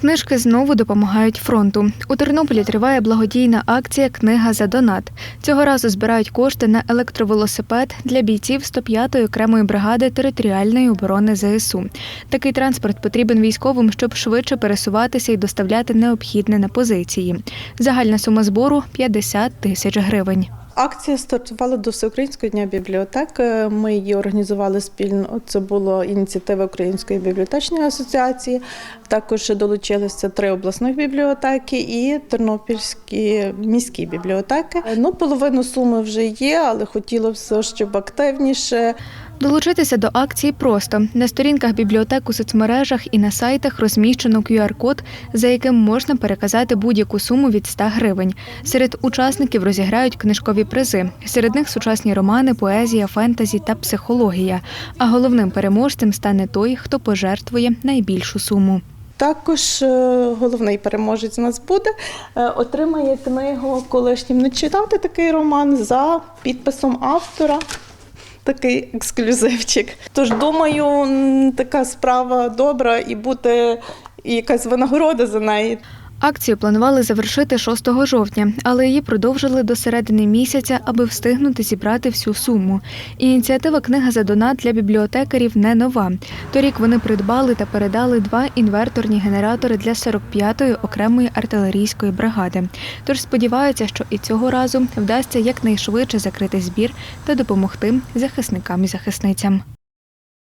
Книжки знову допомагають фронту. У Тернополі триває благодійна акція Книга за донат. Цього разу збирають кошти на електровелосипед для бійців 105-ї окремої бригади територіальної оборони ЗСУ. Такий транспорт потрібен військовим, щоб швидше пересуватися і доставляти необхідне на позиції. Загальна сума збору 50 тисяч гривень. Акція стартувала до Всеукраїнського дня бібліотек. Е, Ми її організували спільно. Це була ініціатива Української бібліотечної асоціації. Також долучилися три обласних бібліотеки і тернопільські міські бібліотеки. Е, Ну, половину суми вже є, але хотілося, щоб активніше. Долучитися до акції просто на сторінках бібліотек у соцмережах і на сайтах розміщено QR-код, за яким можна переказати будь-яку суму від 100 гривень. Серед учасників розіграють книжкові призи. Серед них сучасні романи, поезія, фентезі та психологія. А головним переможцем стане той, хто пожертвує найбільшу суму. Також е, головний переможець у нас буде, е, отримає книгу колишнім не читати такий роман за підписом автора. Такий ексклюзивчик. Тож думаю, така справа добра і буде якась винагорода за неї. Акцію планували завершити 6 жовтня, але її продовжили до середини місяця, аби встигнути зібрати всю суму. Ініціатива Книга за донат для бібліотекарів не нова. Торік вони придбали та передали два інверторні генератори для 45-ї окремої артилерійської бригади. Тож сподіваються, що і цього разу вдасться якнайшвидше закрити збір та допомогти захисникам і захисницям.